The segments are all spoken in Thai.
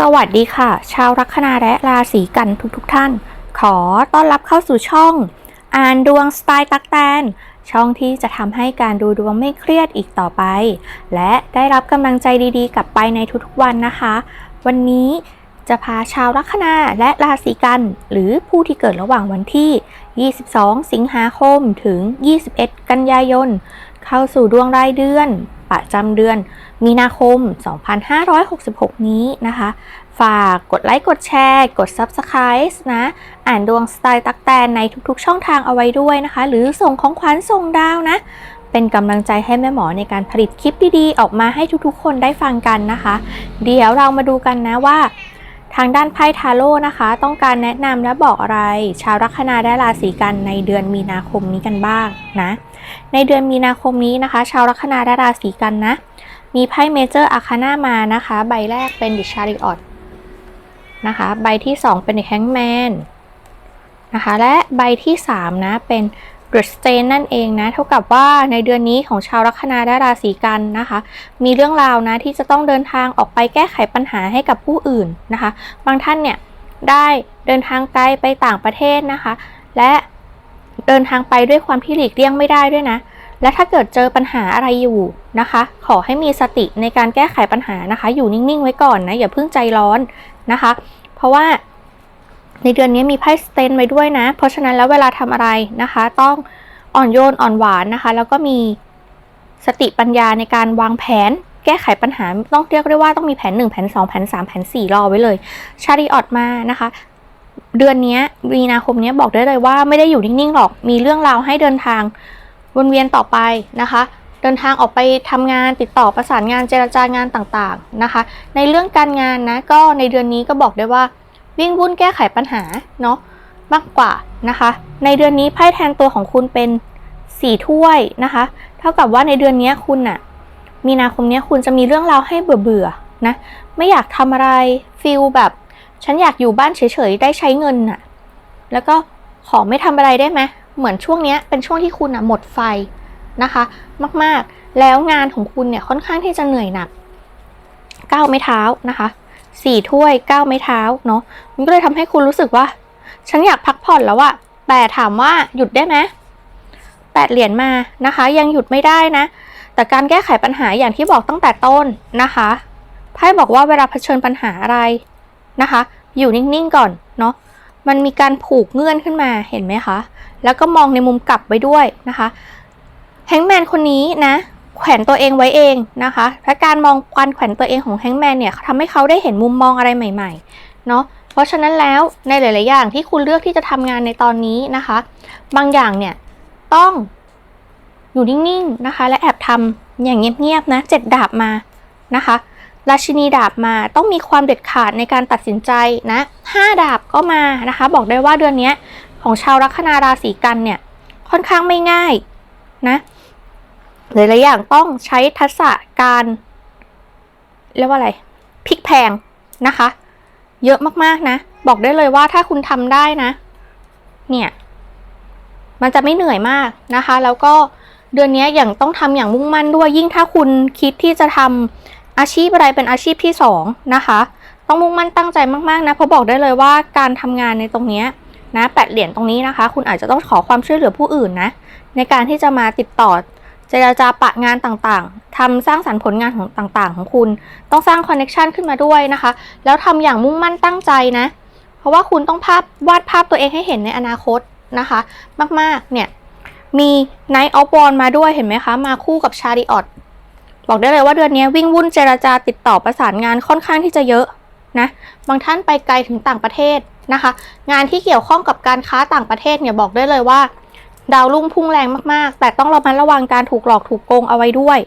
สวัสดีค่ะ ชาวลัคนาและราศีกันทุกๆทท่าน ขอต้อนรับเข้าสู่ช่อง อ่านดวงสไตล์ตักแตน ช่องที่จะทำให้การดูดวงไม่เครียดอีกต่อไป และได้รับกำลังใจดีๆ กลับไปในทุกๆวันนะคะ วันนี้จะพาชาวลัคนาและราศีกัน หรือผู้ที่เกิดระหว่างวันที่ 22 สิงหาคมถึง 21 กันยายน เข้าสู่ดวงรายเดือน ประจำเดือนมีนาคม 2566 นี้นะคะ ฝากกดไลค์กดแชร์ กด Subscribe นะ อ่านดวงสไตล์ตักแตนในทุกๆ ช่องทางเอาไว้ด้วยนะคะ หรือส่งของขวัญส่งดาวนะ เป็นกำลังใจให้แม่หมอในการผลิตคลิปดีๆ ออกมาให้ทุกๆ คนได้ฟังกันนะคะ เดี๋ยวเรามาดูกันนะว่าทางด้านไพ่ทาโร่นะคะ ต้องการแนะนำและบอกอะไร ชาวลัคนาและราศีกันในเดือนมีนาคมนี้กันบ้างนะ ในเดือนมีนาคมนี้นะคะ ชาวลัคนาและราศีกันนะ มีไพ่เมเจอร์อาคาน่ามานะคะ ใบแรกเป็นดิชาริออตนะคะ ใบที่ 2 เป็นแฮงแมนนะคะ และใบที่ 3 นะ เป็นเดอะสเตนนั่นเองนะ เท่ากับว่าในเดือนนี้ของชาวลัคนาและราศีกันนะคะ มีเรื่องราวนะ ที่จะต้องเดินทางออกไปแก้ไขปัญหาให้กับผู้อื่นนะคะ บางท่านเนี่ยได้เดินทางไกลไปต่างประเทศนะคะ และ เดินทางไปด้วยความที่หลีกเลี่ยงไม่ได้ด้วยนะ และถ้าเกิดเจอปัญหาอะไรอยู่นะคะ ขอให้มีสติในการแก้ไขปัญหานะคะ อยู่นิ่งๆไว้ก่อนนะ อย่าเพิ่งใจร้อนนะคะ เพราะว่าในเดือนนี้มีไพ่สเตนไว้ด้วยนะ เพราะฉะนั้นแล้วเวลาทำอะไรนะคะ ต้องอ่อนโยนอ่อนหวานนะคะ แล้วก็มีสติปัญญาในการวางแผนแก้ไขปัญหาต้องเรียกได้ว่าต้องมีแผน 1 แผน 2 แผน 3 แผน 4 รอไว้เลย ชาริออตมานะคะ เดือนนี้มีนาคมนี้บอกได้เลยว่าไม่ได้อยู่นิ่งๆหรอกมีเรื่องราวให้เดินทางวนเวียนต่อไปนะคะ เดินทางออกไปทำงานติดต่อประสานงานเจรจางานต่างๆนะคะ ในเรื่องการงานนะก็ในเดือนนี้ก็บอกได้ว่าวิ่งวุ่นแก้ไขปัญหาเนาะมากกว่านะคะ ในเดือนนี้ไพ่แทนตัวของคุณเป็นสี่ถ้วยนะคะ เท่ากับว่าในเดือนนี้คุณน่ะมีนาคมนี้คุณจะมีเรื่องราวให้เบื่อๆนะไม่อยากทำอะไรฟิลแบบ ฉันอยากอยู่บ้านเฉยๆ ได้ใช้เงินน่ะ แล้วก็ขอไม่ทำอะไรได้ไหมเหมือนช่วงนี้เป็นช่วงที่คุณอะหมดไฟนะคะ มากๆ แล้วงานของคุณเนี่ยค่อนข้างที่จะเหนื่อยหนักก้าวไม่เท้านะคะสี่ถ้วยก้าวไม่เท้าเนาะมันก็เลยทำให้คุณรู้สึกว่า ฉันอยากพักผ่อนแล้วอะแต่ถามว่าหยุดได้ไหมแปดเหรียญมานะคะ ยังหยุดไม่ได้นะ แต่การแก้ไขปัญหาอย่างที่บอกตั้งแต่ต้นนะคะไพ่บอกว่าเวลาเผชิญปัญหาอะไร นะคะ อยู่นิ่งๆก่อนเนาะมันมีการผูกเงื่อนขึ้นมาเห็นไหมคะ แล้วก็มองในมุมกลับไว้ด้วยนะคะแฮงแมนคนนี้นะ แขวนตัวเองไว้เองนะคะและการมองการแขวนตัวเองของแฮงแมนเนี่ยทำให้เขาได้เห็นมุมมองอะไรใหม่ๆเนาะเพราะฉะนั้นแล้วในหลาย ๆ อย่างที่คุณเลือกที่จะทำงานในตอนนี้นะคะ บางอย่างเนี่ยต้องอยู่นิ่ง ๆ นะคะ และแอบทำอย่างเงียบ ๆ นะเจ็ดดาบมานะคะ ราชินีดาบมาต้องมีความเด็ดขาดในการตัดสินใจนะห้าดาบก็มานะคะ บอกได้ว่าเดือนนี้ของชาวลัคนาราศีกันเนี่ยค่อนข้างไม่ง่ายนะหลายๆอย่างต้องใช้ทักษะการเรียกว่าอะไรพลิกแพงนะคะ เยอะมากๆนะ บอกได้เลยว่าถ้าคุณทำได้นะ เนี่ยมันจะไม่เหนื่อยมากนะคะ แล้วก็เดือนนี้อย่างต้องทำอย่างมุ่งมั่นด้วยยิ่งถ้าคุณคิดที่จะทำ อาชีพอะไรเป็นอาชีพที่สองนะคะ ต้องมุ่งมั่นตั้งใจมากๆนะเพราะบอกได้เลยว่าการทำงานในตรงนี้นะแปดเหรียญตรงนี้นะคะ คุณอาจจะต้องขอความช่วยเหลือผู้อื่นนะในการที่จะมาติดต่อเจรจาปะงานต่างๆทำสร้างสรรค์ผลงานของต่างๆ ของคุณ ต้องสร้างคอนเน็ชันขึ้นมาด้วยนะคะ แล้วทำอย่างมุ่งมั่นตั้งใจนะ เพราะว่าคุณต้องภาพวาดภาพตัวเองให้เห็นในอนาคตนะคะ มากๆ เนี่ย มี Night of w a n มาด้วยเห็นไหมคะ มาคู่กับชาริออต บอกได้เลยว่าเดือนนี้วิ่งวุ่นเจรจาติดต่อประสานงานค่อนข้างที่จะเยอะนะบางท่านไปไกลถึงต่างประเทศนะคะ งานที่เกี่ยวข้องกับการค้าต่างประเทศเนี่ยบอกได้เลยว่า ดาวรุ่งพุ่งแรงมากๆ แต่ต้องระมัดระวังการถูกหลอกถูกโกงเอาไว้ด้วย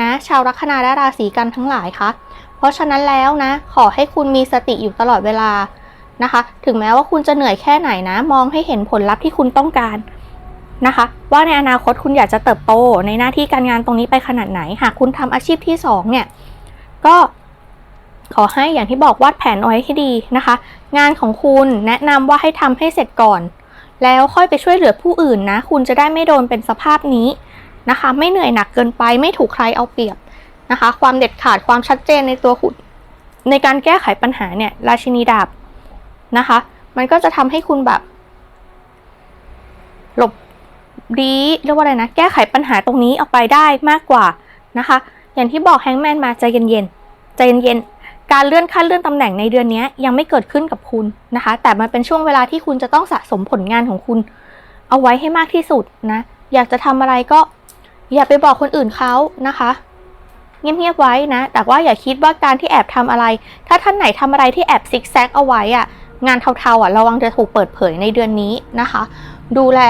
นะชาวลัคนาและราศีกันทั้งหลายคะเพราะฉะนั้นแล้วนะ ขอให้คุณมีสติอยู่ตลอดเวลานะคะ ถึงแม้ว่าคุณจะเหนื่อยแค่ไหนนะ มองให้เห็นผลลัพธ์ที่คุณต้องการ นะคะ ว่าในอนาคตคุณอยากจะเติบโตในหน้าที่การงานตรงนี้ไปขนาดไหน หากคุณทำอาชีพที่2เนี่ยก็ขอให้อย่างที่บอกวาดแผนเอาไว้ให้ดีนะคะ งานของคุณแนะนำว่าให้ทำให้เสร็จก่อน แล้วค่อยไปช่วยเหลือผู้อื่นนะ คุณจะได้ไม่โดนเป็นสภาพนี้นะคะ ไม่เหนื่อยหนักเกินไป ไม่ถูกใครเอาเปรียบนะคะ ความเด็ดขาดความชัดเจนในตัวคุณในการแก้ไขปัญหาเนี่ยราชินีดาบนะคะ มันก็จะทำให้คุณแบบ ดีเรียกว่าอะไรนะ แก้ไขปัญหาตรงนี้ออกไปได้มากกว่านะคะ อย่างที่บอกแฮงแมนมาใจเย็นๆใจเย็นๆการเลื่อนขั้นเลื่อนตำแหน่งในเดือนนี้ยังไม่เกิดขึ้นกับคุณนะคะ แต่มันเป็นช่วงเวลาที่คุณจะต้องสะสมผลงานของคุณ เอาไว้ให้มากที่สุดนะ อยากจะทำอะไรก็ อย่าไปบอกคนอื่นเขานะคะเงียบๆไว้นะ แต่ว่าอย่าคิดว่าการที่แอบทำอะไร ถ้าท่านไหนทำอะไรที่แอบซิกแซกเอาไว้อะงานเทาๆอะระวังจะถูกเปิดเผยในเดือนนี้นะคะ ดูแล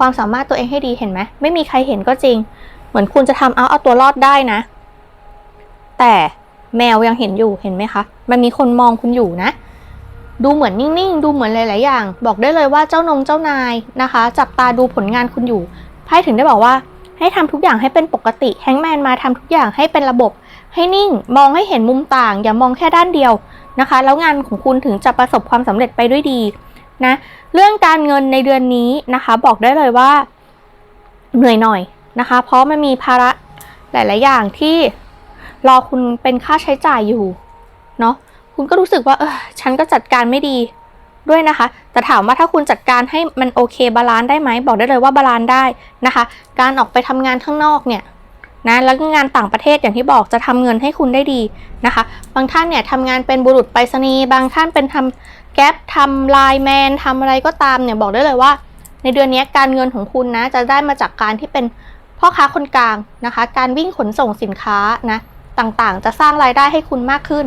ความสามารถตัวเองให้ดีเห็นไหมไม่มีใครเห็นก็จริง เหมือนคุณจะทำเอาเอาตัวรอดได้นะ แต่แมวยังเห็นอยู่เห็นไหมคะ มันมีคนมองคุณอยู่นะ ดูเหมือนนิ่งๆ ดูเหมือนหลายๆอย่าง บอกได้เลยว่าเจ้านงเจ้านายนะคะ จับตาดูผลงานคุณอยู่ไพ่ถึงได้บอกว่า ให้ทำทุกอย่างให้เป็นปกติแฮงแมนมาทำทุกอย่างให้เป็นระบบ ให้นิ่งมองให้เห็นมุมต่าง อย่ามองแค่ด้านเดียวนะคะ แล้วงานของคุณถึงจะประสบความสำเร็จไปด้วยดี นะเรื่องการเงินในเดือนนี้นะคะ บอกได้เลยว่าเหนื่อยหน่อยนะคะ เพราะมันมีภาระหลาย ๆ อย่างที่รอคุณเป็นค่าใช้จ่ายอยู่เนาะคุณก็รู้สึกว่าเออฉันก็จัดการไม่ดีด้วยนะคะ แต่ถามว่าถ้าคุณจัดการให้มันโอเคบาลานซ์ได้ไหมบอกได้เลยว่าบาลานซ์ได้นะคะ การออกไปทำงานข้างนอกเนี่ยนะแล้วงานต่างประเทศอย่างที่บอกจะทำเงินให้คุณได้ดีนะคะ บางท่านเนี่ยทำงานเป็นบุรุษไปรษณีย์บางท่านเป็นทำ แก๊ปทำไลน์แมนทำอะไรก็ตามเนี่ยบอกได้เลยว่า ในเดือนนี้การเงินของคุณนะ จะได้มาจากการที่เป็นพ่อค้าคนกลางนะคะ การวิ่งขนส่งสินค้านะต่างๆ จะสร้างรายได้ให้คุณมากขึ้น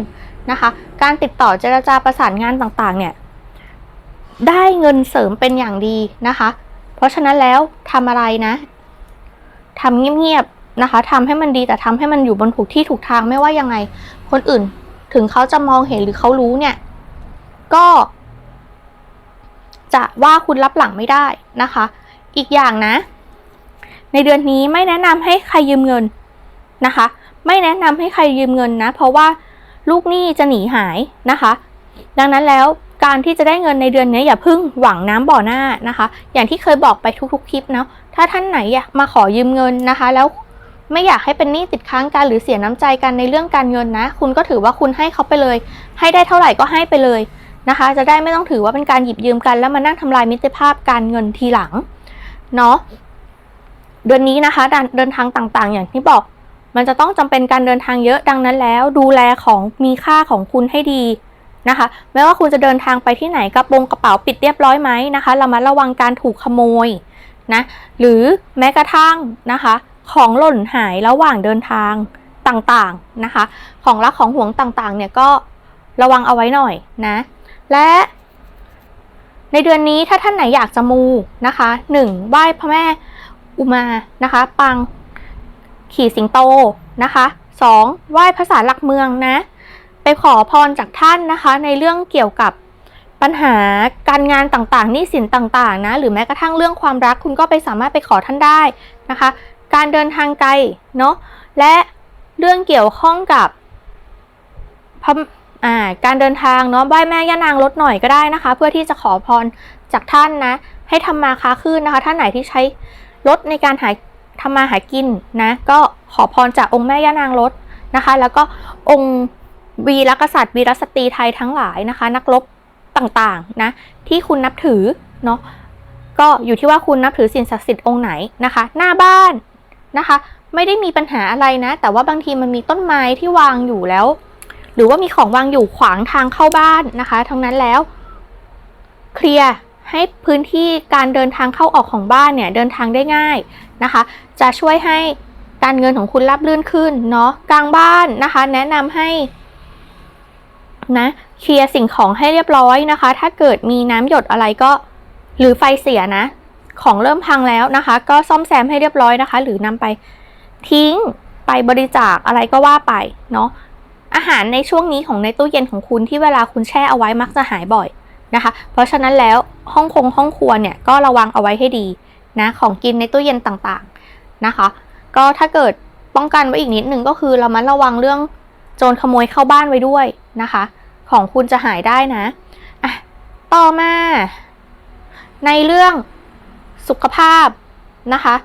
นะคะ การติดต่อเจรจาประสานงานต่างๆ เนี่ยได้เงินเสริมเป็นอย่างดีนะคะ เพราะฉะนั้นแล้วทำอะไรนะทำเงียบๆนะคะทำให้มันดีแต่ทำให้มันอยู่บนถูกที่ถูกทางไม่ว่ายังไง คนอื่นถึงเขาจะมองเห็นหรือเขารู้เนี่ย ก็จะว่าคุณรับหลังไม่ได้นะคะ อีกอย่างนะ ในเดือนนี้ไม่แนะนำให้ใครยืมเงินนะคะ ไม่แนะนำให้ใครยืมเงินนะ เพราะว่าลูกหนี้จะหนีหายนะคะ ดังนั้นแล้วการที่จะได้เงินในเดือนนี้อย่าพึ่งหวังน้ำบ่อหน้านะคะ อย่างที่เคยบอกไปทุกๆคลิปนะถ้าท่านไหนอยากมาขอยืมเงินนะคะ แล้วไม่อยากให้เป็นหนี้ติดค้างกันหรือเสียน้ำใจกันในเรื่องการเงินนะ คุณก็ถือว่าคุณให้เขาไปเลย ให้ได้เท่าไหร่ก็ให้ไปเลย นะคะ จะได้ไม่ต้องถือว่าเป็นการหยิบยืมกัน แล้วมานั่งทำลายมิตรภาพการเงินทีหลังเนาะเดือนนี้นะคะเดินทางต่างๆ อย่างที่บอก มันจะต้องจำเป็นการเดินทางเยอะดังนั้นแล้ว ดูแลของมีค่าของคุณให้ดีนะคะไม่ว่าคุณจะเดินทางไปที่ไหนกระโปรงกระเป๋าปิดเรียบร้อยไหมนะคะเรามาระวังการถูกขโมยนะหรือแม้กระทั่งนะคะ ของหล่นหายระหว่างเดินทางต่างๆนะคะ ของรักของห่วงต่างๆเนี่ยก็ระวังเอาไว้หน่อยนะ และในเดือนนี้ถ้าท่านไหนอยากจะมูนะคะหนึ่งไหว้พระแม่อุมานะคะ ปังขี่สิงโตนะคะสองไหว้พระสารหลักเมืองนะ ไปขอพรจากท่านนะคะ ในเรื่องเกี่ยวกับปัญหาการงานต่างๆหนี้สินต่างๆนะหรือแม้กระทั่งเรื่องความรักคุณก็ไปสามารถไปขอท่านได้นะคะ การเดินทางไกลเนาะและเรื่องเกี่ยวข้องกับพระ อ่าการเดินทางเนาะไหว้แม่ย่านางลดหน่อยก็ได้นะคะ เพื่อที่จะขอพรจากท่านนะ ให้ทำมาค้าขึ้นนะคะ ท่านไหนที่ใช้รถในการหาทำมาหากินนะ ก็ขอพรจากองค์แม่ย่านางรถนะคะ แล้วก็องค์วีรกษัตริย์วีรสตรีไทยทั้งหลายนะคะ นักรบต่างๆนะที่คุณนับถือเนาะก็อยู่ที่ว่าคุณนับถือสิ่งศักดิ์สิทธิ์องค์ไหนนะคะ หน้าบ้านนะคะ ไม่ได้มีปัญหาอะไรนะ แต่ว่าบางทีมันมีต้นไม้ที่วางอยู่แล้ว หรือว่ามีของวางอยู่ขวางทางเข้าบ้านนะคะ ทั้งนั้นแล้ว เคลียร์ให้พื้นที่การเดินทางเข้าออกของบ้านเนี่ยเดินทางได้ง่ายนะคะ จะช่วยให้การเงินของคุณราบรื่นขึ้นเนาะกลางบ้านนะคะ แนะนำให้นะเคลียร์สิ่งของให้เรียบร้อยนะคะ ถ้าเกิดมีน้ำหยดอะไรก็ หรือไฟเสียนะ ของเริ่มพังแล้วนะคะ ก็ซ่อมแซมให้เรียบร้อยนะคะ หรือนำไปทิ้งไปบริจาคอะไรก็ว่าไปเนาะ อาหารในช่วงนี้ของในตู้เย็นของคุณที่เวลาคุณแช่เอาไว้มักจะหายบ่อยนะคะ เพราะฉะนั้นแล้วห้องคงห้องครัวเนี่ยก็ระวังเอาไว้ให้ดีนะของกินในตู้เย็นต่างๆนะคะ ก็ถ้าเกิดป้องกันไว้อีกนิดหนึ่งก็คือเรามาระวังเรื่องโจรขโมยเข้าบ้านไว้ด้วยนะคะ ของคุณจะหายได้นะอะต่อมา ในเรื่องสุขภาพนะคะ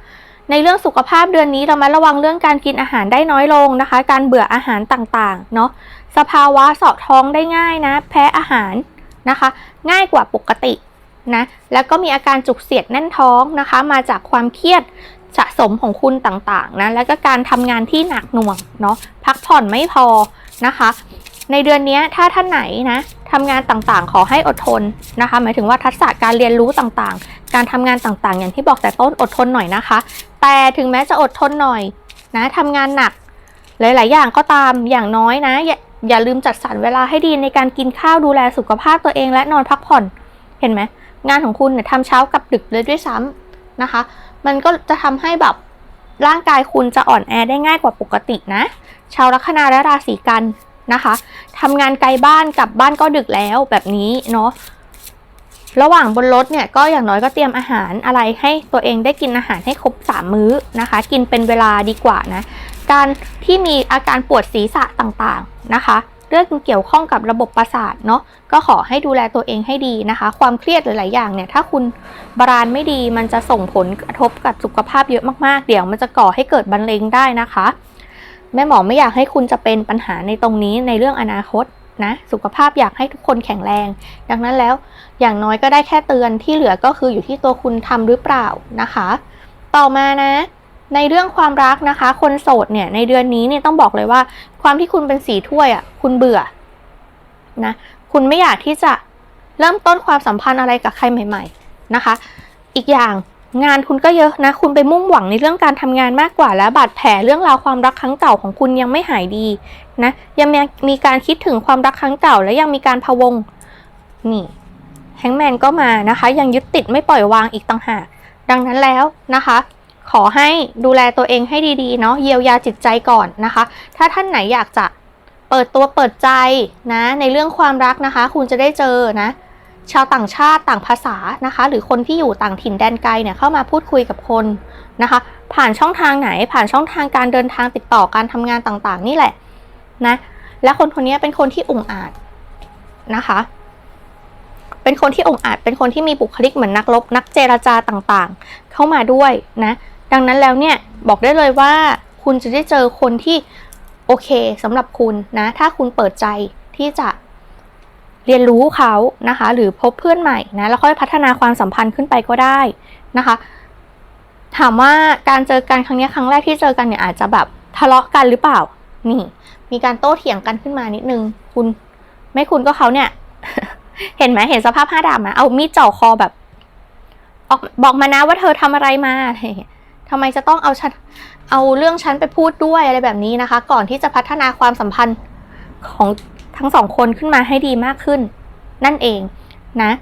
ในเรื่องสุขภาพเดือนนี้เรามาระวังเรื่องการกินอาหารได้น้อยลงนะคะ การเบื่ออาหารต่างๆ เนาะสภาวะเสาะท้องได้ง่ายนะ แพ้อาหารนะคะ ง่ายกว่าปกตินะแล้วก็มีอาการจุกเสียดแน่นท้องนะคะ มาจากความเครียดสะสมของคุณต่างๆนะแล้วก็การทำงานที่หนักหน่วงเนาะพักผ่อนไม่พอนะคะ ในเดือนนี้ถ้าท่านไหนนะทำงานต่างๆ ขอให้อดทนนะคะ หมายถึงว่าทักษะการเรียนรู้ต่างๆ การทำงานต่างๆ อย่างที่บอกแต่ต้นอดทนหน่อยนะคะ แต่ถึงแม้จะอดทนหน่อยนะทำงานหนักหลาย ๆ อย่างก็ตามอย่างน้อยนะอย่าอย่าลืมจัดสรรเวลาให้ดีในการกินข้าวดูแลสุขภาพตัวเองและนอนพักผ่อนเห็นไหมงานของคุณเนี่ยทำเช้ากับดึกเลยด้วยซ้ำนะคะ มันก็จะทำให้แบบร่างกายคุณจะอ่อนแอได้ง่ายกว่าปกตินะ ชาวลัคนาและราศีกัน นะคะทำงานไกลบ้านกลับบ้านก็ดึกแล้วแบบนี้เนาะระหว่างบนรถเนี่ยก็อย่างน้อยก็เตรียมอาหารอะไรให้ตัวเองได้กินอาหารให้ครบสามมื้อนะคะ กินเป็นเวลาดีกว่านะการที่มีอาการปวดศีรษะต่างๆนะคะ เรื่องเกี่ยวข้องกับระบบประสาทเนาะก็ขอให้ดูแลตัวเองให้ดีนะคะ ความเครียดหลายๆอย่างเนี่ยถ้าคุณบารานไม่ดีมันจะส่งผลกระทบกับสุขภาพเยอะมากๆ เดี๋ยวมันจะก่อให้เกิดบันเลงได้นะคะ แม่หมอไม่อยากให้คุณจะเป็นปัญหาในตรงนี้ในเรื่องอนาคตนะสุขภาพอยากให้ทุกคนแข็งแรง ดังนั้นแล้วอย่างน้อยก็ได้แค่เตือนที่เหลือก็คืออยู่ที่ตัวคุณทำหรือเปล่านะคะ ต่อมานะ ในเรื่องความรักนะคะ คนโสดเนี่ยในเดือนนี้เนี่ยต้องบอกเลยว่า ความที่คุณเป็นสีถ้วยอะ่ะคุณเบื่อนะคุณไม่อยากที่จะเริ่มต้นความสัมพันธ์อะไรกับใครใหม่ ๆนะคะ อีกอย่าง งานคุณก็เยอะนะ คุณไปมุ่งหวังในเรื่องการทำงานมากกว่า แล้วบาดแผลเรื่องราวความรักครั้งเก่าของคุณยังไม่หายดีนะยังมีมีการคิดถึงความรักครั้งเก่า และยังมีการพะวงนี่แฮงแมนก็มานะคะ ยังยึดติดไม่ปล่อยวางอีกต่างหากดังนั้นแล้วนะคะ ขอให้ดูแลตัวเองให้ดีๆเนาะเยียวยาจิตใจก่อนนะคะ ถ้าท่านไหนอยากจะเปิดตัวเปิดใจนะ ในเรื่องความรักนะคะ คุณจะได้เจอนะ ชาวต่างชาติต่างภาษานะคะ หรือคนที่อยู่ต่างถิ่นแดนไกลเนี่ยเข้ามาพูดคุยกับคนนะคะ ผ่านช่องทางไหนผ่านช่องทางการเดินทางติดต่อการทำงานต่างๆ นี่แหละนะและคนคนนี้เป็นคนที่องอาจนะคะ เป็นคนที่องอาจเป็นคนที่มีบุคลิกเหมือนนักรบนักเจรจาต่างๆ เข้ามาด้วยนะดังนั้นแล้วเนี่ยบอกได้เลยว่าคุณจะได้เจอคนที่โอเคสำหรับคุณนะ ถ้าคุณเปิดใจที่จะ เรียนรู้เขานะคะ หรือพบเพื่อนใหม่นะแล้วค่อยพัฒนาความสัมพันธ์ขึ้นไปก็ได้นะคะ ถามว่าการเจอกันครั้งนี้ครั้งแรกที่เจอกันเนี่ยอาจจะแบบทะเลาะกันหรือเปล่า นี่ มีการโต้เถียงกันขึ้นมานิดนึง คุณไม่คุณก็เขาเนี่ย เห็นไหมเห็นสภาพห้าดาบไหมเอามีดเจ่อคอแบบออกบอกมานะว่าเธอทำอะไรมาอะไรอย่างเงี้ยทำไมจะต้องเอาฉันเอาเรื่องฉันไปพูดด้วยอะไรแบบนี้นะคะ ก่อนที่จะพัฒนาความสัมพันธ์ของ ทั้งสองคนขึ้นมาให้ดีมากขึ้น นั่นเองนะ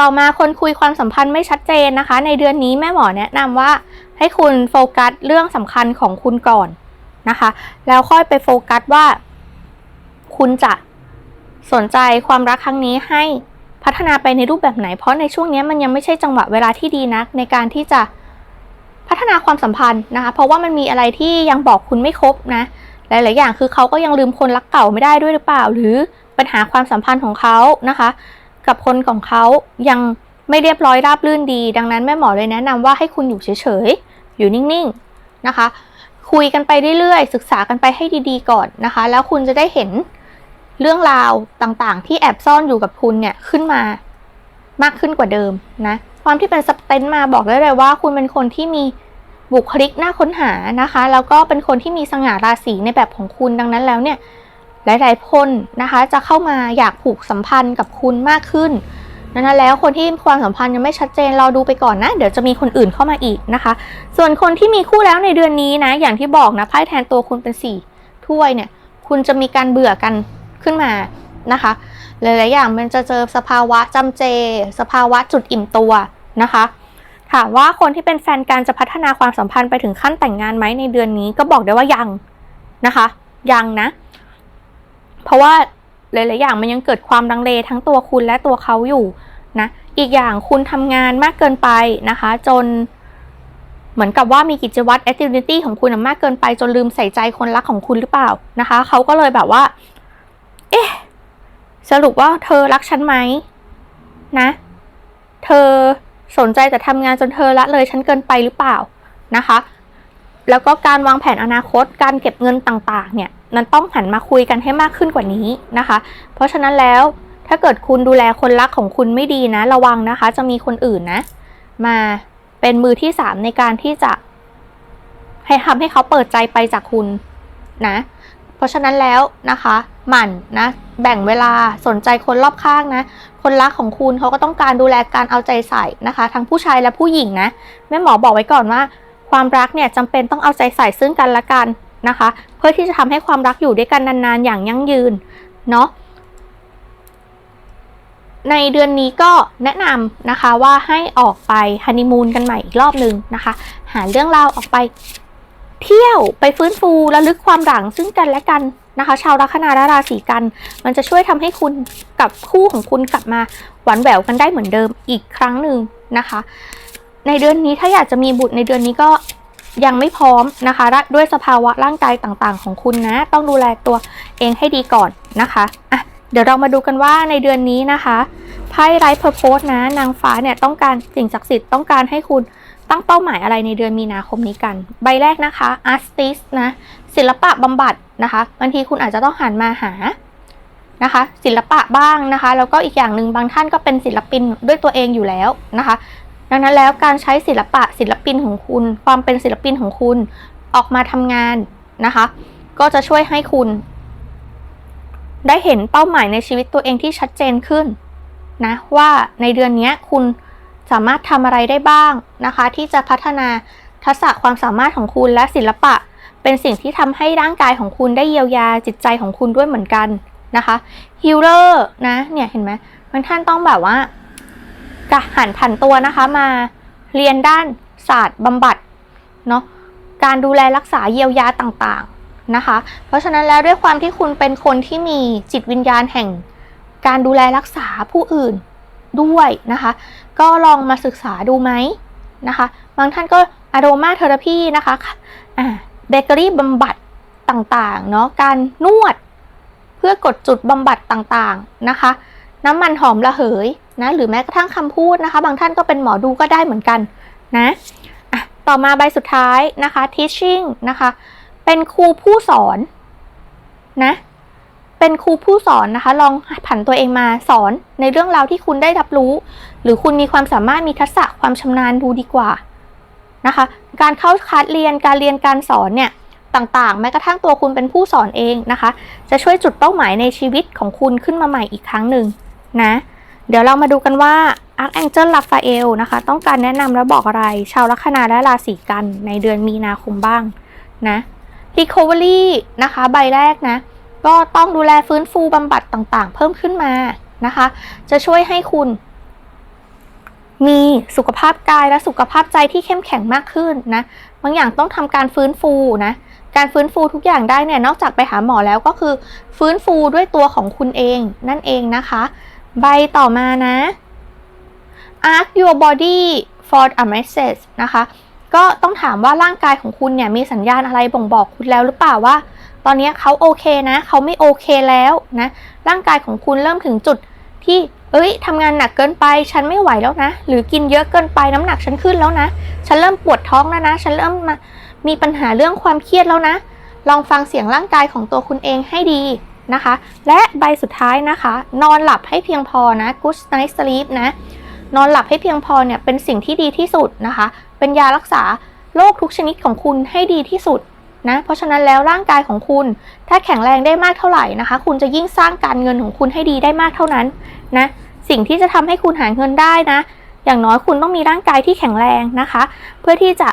ต่อมาคนคุยความสัมพันธ์ไม่ชัดเจนนะคะ ในเดือนนี้แม่หมอแนะนำว่าให้คุณโฟกัสเรื่องสำคัญของคุณก่อนนะคะ แล้วค่อยไปโฟกัสว่า คุณจะสนใจความรักครั้งนี้ให้พัฒนาไปในรูปแบบไหน เพราะในช่วงนี้มันยังไม่ใช่จังหวะเวลาที่ดีนัก ในการที่จะพัฒนาความสัมพันธ์นะคะ เพราะว่ามันมีอะไรที่ยังบอกคุณไม่ครบนะ หลาย ๆ อย่างคือเขาก็ยังลืมคนรักเก่าไม่ได้ด้วยหรือเปล่า หรือปัญหาความสัมพันธ์ของเขานะคะ กับคนของเขายังไม่เรียบร้อยราบรื่นดี ดังนั้นแม่หมอเลยแนะนำว่าให้คุณอยู่เฉย ๆ อยู่นิ่ง ๆ นะคะ คุยกันไปเรื่อย ๆ ศึกษากันไปให้ดี ๆ ก่อนนะคะ แล้วคุณจะได้เห็นเรื่องราวต่าง ๆ ที่แอบซ่อนอยู่กับคุณเนี่ยขึ้นมามากขึ้นกว่าเดิมนะ ความที่เป็นสเตนมาบอกได้เลยว่า คุณเป็นคนที่มี บุคลิกน่าค้นหานะคะ แล้วก็เป็นคนที่มีสง่าราศีในแบบของคุณดังนั้นแล้วเนี่ยหลาย ๆ คนนะคะจะเข้ามาอยากผูกสัมพันธ์กับคุณมากขึ้นนั้นแล้วคนที่ความสัมพันธ์ยังไม่ชัดเจนเราดูไปก่อนนะ เดี๋ยวจะมีคนอื่นเข้ามาอีกนะคะ ส่วนคนที่มีคู่แล้วในเดือนนี้นะ อย่างที่บอกนะไพ่แทนตัวคุณเป็นสี่ถ้วยเนี่ย คุณจะมีการเบื่อกันขึ้นมานะคะ หลาย ๆ อย่างมันจะเจอสภาวะจำเจ สภาวะจุดอิ่มตัวนะคะ ถามว่าคนที่เป็นแฟนกันจะพัฒนาความสัมพันธ์ไปถึงขั้นแต่งงานไหมในเดือนนี้ก็บอกได้ว่ายังนะคะ ยังนะ เพราะว่าหลาย ๆ อย่างมันยังเกิดความดังเลทั้งตัวคุณและตัวเขาอยู่นะอีกอย่างคุณทำงานมากเกินไปนะคะ จนเหมือนกับว่ามีกิจวัตรแอคทิวิตี้ของคุณมากเกินไปจนลืมใส่ใจคนรักของคุณหรือเปล่านะคะเขาก็เลยแบบว่า เอ๊ะสรุปว่าเธอรักฉันไหมนะ เธอ สนใจแต่ทำงานจนเธอละเลยฉันเกินไปหรือเปล่านะคะ แล้วก็การวางแผนอนาคตการเก็บเงินต่างๆ เนี่ยมันต้องหันมาคุยกันให้มากขึ้นกว่านี้นะคะ เพราะฉะนั้นแล้วถ้าเกิดคุณดูแลคนรักของคุณไม่ดีนะ ระวังนะคะ จะมีคนอื่นนะ มาเป็นมือที่สามในการที่จะ ให้ทำให้เขาเปิดใจไปจากคุณนะ เพราะฉะนั้นแล้วนะคะ หมั่นนะ แบ่งเวลาสนใจคนรอบข้างนะ คนรักของคุณเขาก็ต้องการดูแลการเอาใจใส่นะคะ ทั้งผู้ชายและผู้หญิงนะแม่หมอบอกไว้ก่อนว่า ความรักเนี่ยจำเป็นต้องเอาใจใส่ซึ่งกันและกันนะคะ เพื่อที่จะทำให้ความรักอยู่ด้วยกันนานๆ อย่างยั่งยืนเนาะในเดือนนี้ก็แนะนำนะคะว่าให้ออกไปฮันนีมูนกันใหม่อีกรอบหนึ่งนะคะ หาเรื่องราวออกไป เที่ยวไปฟื้นฟูระลึกความหลังซึ่งกันและกัน นะคะ ชาวลัคนาและราศีกัน มันจะช่วยทำให้คุณกับคู่ของคุณกลับมาหวานแหววกันได้เหมือนเดิมอีกครั้งหนึ่งนะคะ ในเดือนนี้ถ้าอยากจะมีบุตรในเดือนนี้ก็ยังไม่พร้อมนะคะ ด้วยสภาวะร่างกายต่างๆ ของคุณนะ ต้องดูแลตัวเองให้ดีก่อนนะคะอะเดี๋ยวเรามาดูกันว่าในเดือนนี้นะคะไพ่ไรเพอร์โพสนะนางฟ้าเนี่ยต้องการสิ่งศักดิ์สิทธิ์ต้องการให้คุณตั้งเป้าหมายอะไรในเดือนมีนาคมนี้กัน ใบแรกนะคะ artist นะ ศิลปะบำบัดนะคะบางทีคุณอาจจะต้องหันมาหานะคะศิลปะบ้างนะคะแล้วก็อีกอย่างหนึ่งบางท่านก็เป็นศิลปินด้วยตัวเองอยู่แล้วนะคะ ดังนั้นแล้วการใช้ศิลปะศิลปินของคุณ ความเป็นศิลปินของคุณออกมาทำงานนะคะ ก็จะช่วยให้คุณ ได้เห็นเป้าหมายในชีวิตตัวเองที่ชัดเจนขึ้นนะว่าในเดือนนี้คุณสามารถทำอะไรได้บ้างนะคะ ที่จะพัฒนาทักษะความสามารถของคุณและศิลปะ เป็นสิ่งที่ทำให้ร่างกายของคุณได้เยียวยาจิตใจของคุณด้วยเหมือนกันนะคะฮิลเลอร์นะเนี่ยเห็นไหมบางท่านต้องแบบว่ากะหันผันตัวนะคะมาเรียนด้านศาสตร์บำบัดเนาะการดูแลรักษาเยียวยาต่างๆนะคะ เพราะฉะนั้นแล้วด้วยความที่คุณเป็นคนที่มีจิตวิญญาณแห่ง การดูแลรักษาผู้อื่นด้วยนะคะ ก็ลองมาศึกษาดูไหมนะคะ บางท่านก็อะโรมาเทอราพีนะคะอ่า เบเกอรี่บำบัดต่างๆเนาะการนวด เพื่อกดจุดบำบัดต่างๆนะคะ น้ำมันหอมระเหยนะหรือแม้กระทั่งคำพูดนะคะ บางท่านก็เป็นหมอดูก็ได้เหมือนกันนะะต่อมาใบสุดท้ายนะคะ teaching นะคะ เป็นครูผู้สอนนะ เป็นครูผู้สอนนะคะ ลองผันตัวเองมาสอนในเรื่องราวที่คุณได้รับรู้ หรือคุณมีความสามารถมีทักษะความชำนาญดูดีกว่า นะคะ การเข้าคัดเรียนการเรียนการสอนเนี่ยต่างๆ แม้กระทั่งตัวคุณเป็นผู้สอนเองนะคะ จะช่วยจุดเป้าหมายในชีวิตของคุณขึ้นมาใหม่อีกครั้งหนึ่งนะ เดี๋ยวเรามาดูกันว่า Archangel Raphael นะคะ ต้องการแนะนำและบอกอะไร ชาวลัคนาและราศีกันในเดือนมีนาคมบ้างนะ Recovery นะคะ ใบแรกนะ ก็ต้องดูแลฟื้นฟูบำบัดต่างๆ เพิ่มขึ้นมานะคะ จะช่วยให้คุณ มีสุขภาพกายและสุขภาพใจที่เข้มแข็งมากขึ้นนะ บางอย่างต้องทำการฟื้นฟูนะ การฟื้นฟูทุกอย่างได้เนี่ยนอกจากไปหาหมอแล้วก็คือ ฟื้นฟูด้วยตัวของคุณเองนั่นเองนะคะ ใบต่อมานะ ask your body for a message นะคะ ก็ต้องถามว่าร่างกายของคุณเนี่ยมีสัญญาณอะไรบ่งบอกคุณแล้วหรือเปล่าว่า ตอนนี้เขาโอเคนะ เขาไม่โอเคแล้วนะ ร่างกายของคุณเริ่มถึงจุดที่ เอ้ยทำงานหนักเกินไปฉันไม่ไหวแล้วนะ หรือกินเยอะเกินไปน้ำหนักฉันขึ้นแล้วนะ ฉันเริ่มปวดท้องแล้วนะ ฉันเริ่มมามีปัญหาเรื่องความเครียดแล้วนะ ลองฟังเสียงร่างกายของตัวคุณเองให้ดีนะคะ และใบสุดท้ายนะคะ นอนหลับให้เพียงพอนะ good night sleep นะ นอนหลับให้เพียงพอเนี่ยเป็นสิ่งที่ดีที่สุดนะคะ เป็นยารักษาโรคทุกชนิดของคุณให้ดีที่สุดนะ เพราะฉะนั้นแล้วร่างกายของคุณ ถ้าแข็งแรงได้มากเท่าไหร่นะคะ คุณจะยิ่งสร้างการเงินของคุณให้ดีได้มากเท่านั้น นะสิ่งที่จะทำให้คุณหาเงินได้นะ อย่างน้อยคุณต้องมีร่างกายที่แข็งแรงนะคะ เพื่อที่จะ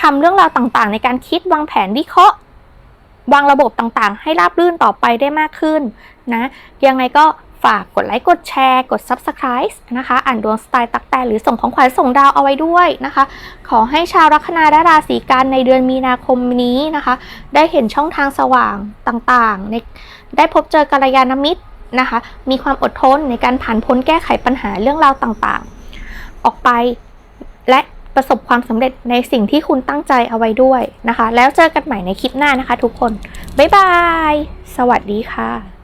ทำเรื่องราวต่างๆ ในการคิดวางแผนวิเคราะห์ วางระบบต่างๆ ให้ราบรื่นต่อไปได้มากขึ้นนะยังไงก็ฝากกดไลค์กดแชร์กด Subscribe นะคะ อ่านดวงสไตล์ตักแต่หรือส่งของขวัญส่งดาวเอาไว้ด้วยนะคะ ขอให้ชาวลัคนาและราศีกันในเดือนมีนาคมนี้นะคะ ได้เห็นช่องทางสว่างต่างๆในได้พบเจอกัลยาณมิตร นะคะ มีความอดทนในการผ่านพ้นแก้ไขปัญหาเรื่องราวต่างๆ ออกไปและประสบความสำเร็จในสิ่งที่คุณตั้งใจเอาไว้ด้วยนะคะ แล้วเจอกันใหม่ในคลิปหน้านะคะทุกคน บ๊ายบาย สวัสดีค่ะ